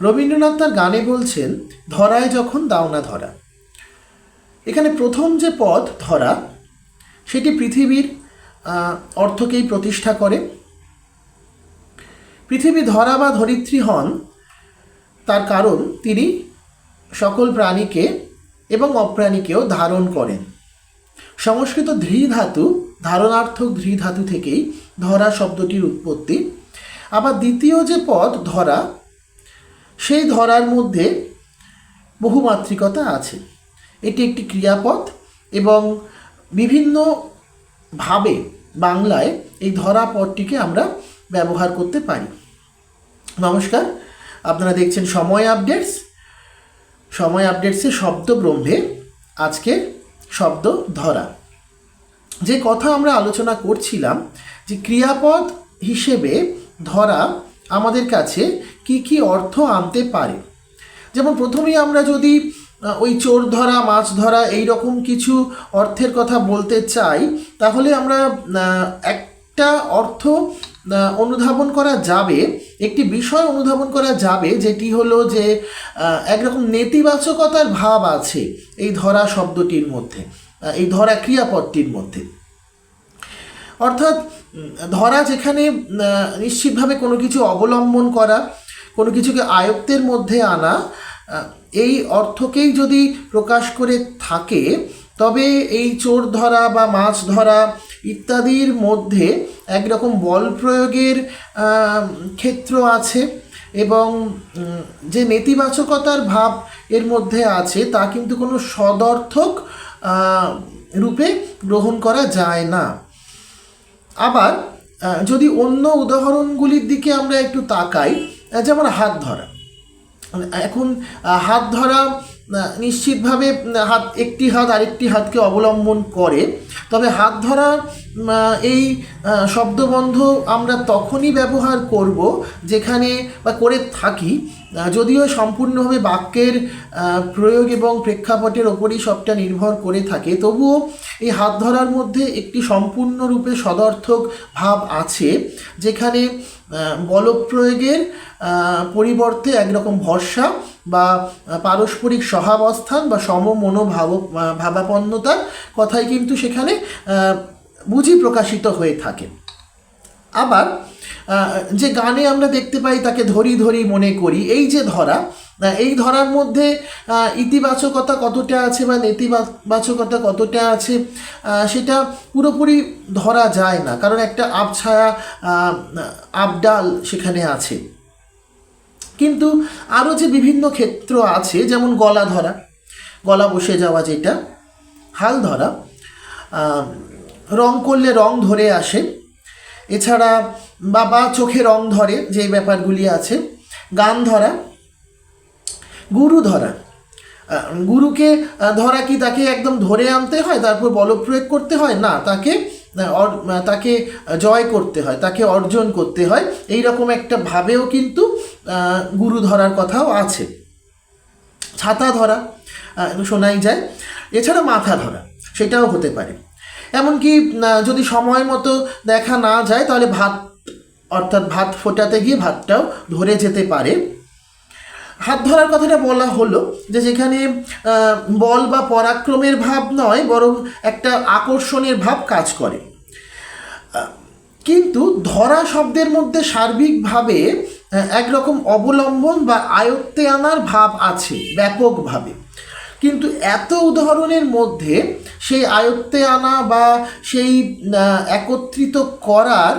রবীন্দ্রনাথ তার গানে বলছেন, ধরায় যখন দাওনা ধরা। এখানে প্রথম যে পদ, ধরা সেটি পৃথিবীর অর্থকেই প্রতিষ্ঠা করে। পৃথিবী ধরা বা ধরিত্রী হন, তার কারণ তিনি সকল প্রাণীকে এবং অপ্রাণীকেও ধারণ করেন। সংস্কৃত ধৃ ধাতু ধারণার্থক ধৃ ধাতু থেকেই ধরা শব্দটির উৎপত্তি। আবার দ্বিতীয় যে পদ, ধরা সেই ধরার মধ্যে বহুমাত্রিকতা আছে। এটি একটি ক্রিয়াপদ এবং বিভিন্ন ভাবে বাংলায় এই ধরা পদটিকে আমরা ব্যবহার করতে পারি। নমস্কার, আপনারা দেখছেন সময় আপডেটস। সময় আপডেটসে শব্দ ব্রহ্মে আজকের শব্দ ধরা। যে কথা আমরা আলোচনা করছিলাম যে ক্রিয়াপদ হিসেবে ধরা আমাদের কাছে কি কি অর্থ আনতে পারে? যেমন প্রথমেই আমরা যদি ওই চোর ধরা, মাছ ধরা এই রকম কিছু অর্থের কথা বলতে চাই, তাহলে আমরা একটা অর্থ অনুধাবন করা যাবে, একটি বিষয় অনুধাবন করা যাবে, যেটি হলো যে একরকম নেতিবাচকতার ভাব আছে এই ধরা শব্দটির মধ্যে এই ধরা ক্রিয়াপদটির মধ্যে। অর্থাৎ ধরা যেখানে নিশ্চিতভাবে কোনো কিছু অবলম্বন করা, কোনো কিছুকে আয়ত্তের মধ্যে আনা এই অর্থকেই যদি প্রকাশ করে থাকে, তবে এই চোর ধরা বা মাছ ধরা ইত্যাদির মধ্যে একরকম বল প্রয়োগের ক্ষেত্র আছে এবং যে নেতিবাচকতার ভাব এর মধ্যে আছে, তা কিন্তু কোনো সদর্থক রূপে গ্রহণ করা যায় না। আবার যদি অন্য উদাহরণগুলির দিকে আমরা একটু তাকাই যেমন হাত ধরা। মানে এখন হাত ধরা নিশ্চিতভাবে হাত একটি হাত আরেকটি হাতকে অবলম্বন করে। তবে হাত ধরা এই শব্দবন্ধ আমরা তখনই ব্যবহার করব যেখানে বা করে থাকি যদিও সম্পূর্ণভাবে বাক্যের প্রয়োগ এবং প্রেক্ষাপটের ওপরই সবটা নির্ভর করে থাকে, তবুও এই হাত ধরার মধ্যে একটি সম্পূর্ণরূপে সদর্থক ভাব আছে, যেখানে বলপ্রয়োগের পরিবর্তে একরকম ভরসা বা পারস্পরিক সহাবস্থান বা সম মনোভাব ভাবাপন্নতার কথাই কিন্তু সেখানে বুঝি প্রকাশিত হয়ে থাকে। আবার যে গানে আমরা দেখতে পাই তাকে ধরি ধরি মনে করি, এই যে ধরা এই ধরার মধ্যে ইতিবাচকতা কতটা আছে বা নেতিবাচকতা কতটা আছে সেটা পুরোপুরি ধরা যায় না, কারণ একটা আবছায়া আবডাল সেখানে আছে। কিন্তু আরও যে বিভিন্ন ক্ষেত্র আছে, যেমন গলা ধরা, গলা বসে যাওয়া যেটা, হাল ধরা রং করলে রং ধরে আসে এছাড়া বাবা চোখে রং ধরে যে ব্যাপারগুলি আছে, গান ধরা, গুরু ধরা। গুরুকে ধরা কি তাকে একদম ধরে আনতে হয়, তারপর বলপ্রয়োগ করতে হয়? না, তাকে তাকে জয় করতে হয়, তাকে অর্জন করতে হয়। এই রকম একটা ভাবেও কিন্তু গুরু ধরার কথাও আছে। ছাতা ধরা শোনাই যায়। এছাড়া মাথা ধরা, সেটাও হতে পারে। এমনকি যদি সময় মতো দেখা না যায়, তাহলে ভাত, অর্থাৎ ভাত ফোটাতে গিয়ে ভাতটাও ধরে যেতে পারে। হাত ধরার কথাটা বলা হলো যে যেখানে বল বা পরাক্রমের ভাব নয়, বরং একটা আকর্ষণের ভাব কাজ করে। কিন্তু ধরা শব্দের মধ্যে সার্বিকভাবে একরকম অবলম্বন বা আয়ত্তে আনার ভাব আছে, ব্যাপকভাবে। কিন্তু এত উদাহরণের মধ্যে সেই আয়ত্তে আনা বা সেই একত্রিত করার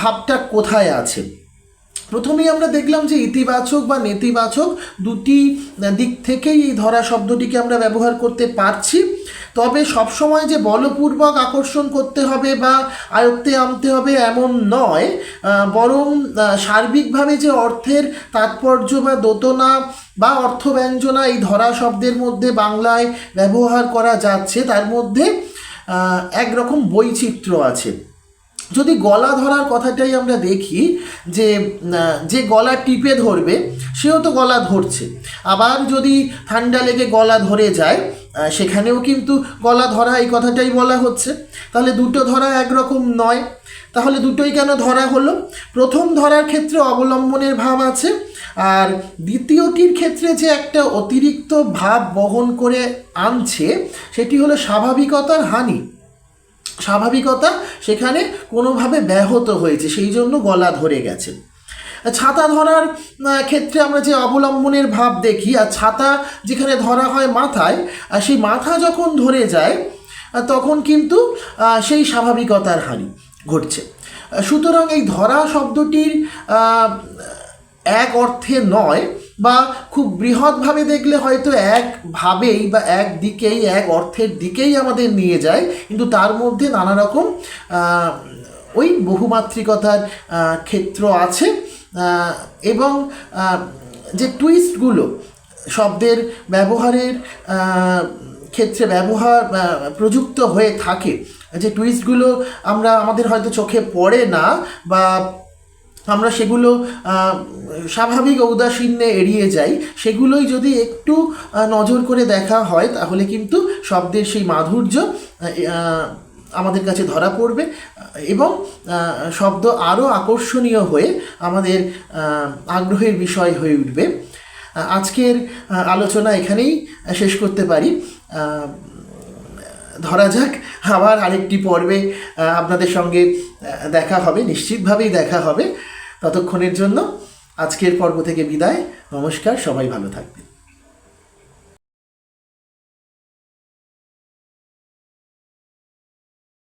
ভাবটা কোথায় আছে? প্রথমেই আমরা দেখলাম যে ইতিবাচক বা নেতিবাচক দুটি দিক থেকেই এই ধরা শব্দটিকে আমরা ব্যবহার করতে পারছি। তবে সবসময় যে বলপূর্বক আকর্ষণ করতে হবে বা আয়ত্তে আনতে হবে এমন নয় বরং সার্বিকভাবে যে অর্থের তাৎপর্য বা দোতনা বা অর্থব্যঞ্জনা এই ধরা শব্দের মধ্যে বাংলায় ব্যবহার করা যাচ্ছে, তার মধ্যে একরকম বৈচিত্র্য আছে। যদি গলা ধরার কথাটাই আমরা দেখি, যে যে গলা টিপে ধরবে, সেও তো গলা ধরছে। আবার যদি ঠান্ডা লেগে গলা ধরে যায় সেখানেও কিন্তু গলা ধরা এই কথাটাই বলা হচ্ছে। তাহলে দুটো ধরা একরকম নয়। তাহলে দুটোই কেন ধরা হলো? প্রথম ধরার ক্ষেত্রে অবলম্বনের ভাব আছে, আর দ্বিতীয়টির ক্ষেত্রে যে একটা অতিরিক্ত ভাব বহন করে আনছে, সেটি হলো স্বাভাবিকতার হানি। স্বাভাবিকতা সেখানে কোনোভাবে ব্যাহত হয়েছে, সেই জন্য গলা ধরে গেছে। ছাতা ধরার ক্ষেত্রে আমরা যে অবলম্বনের ভাব দেখি, আর ছাতা যেখানে ধরা হয় মাথায়, আর সেই মাথা যখন ধরে যায় তখন কিন্তু সেই স্বাভাবিকতার হানি। ঘটছে। সুতরাং এই ধরা শব্দটির এক অর্থে নয় বা খুব বৃহৎভাবে দেখলে হয়তো একভাবেই বা এক দিকেই, এক অর্থের দিকেই আমাদের নিয়ে যায়, কিন্তু তার মধ্যে নানা রকম ওই বহুমাত্রিকতার ক্ষেত্র আছে এবং যে টুইস্টগুলো শব্দের ব্যবহারের ক্ষেত্রে ব্যবহার প্রযুক্ত হয়ে থাকে। যে টুইস্টগুলো আমরা আমাদের হয়তো চোখে পড়ে না বা আমরা সেগুলো স্বাভাবিক ঔদাসীন্যে এড়িয়ে যাই, সেগুলোই যদি একটু নজর করে দেখা হয়, তাহলে কিন্তু শব্দের সেই মাধুর্য আমাদের কাছে ধরা পড়বে। এবং শব্দ আরও আকর্ষণীয় হয়ে আমাদের আগ্রহের বিষয় হয়ে উঠবে। আজকের আলোচনা এখানেই শেষ করতে পারি। ধরা যাক, আবার আরেকটি পর্বে আপনাদের সঙ্গে দেখা হবে, নিশ্চিতভাবেই দেখা হবে। ততক্ষণের জন্য আজকের পর্ব থেকে বিদায়। নমস্কার, সবাই ভালো থাকবেন।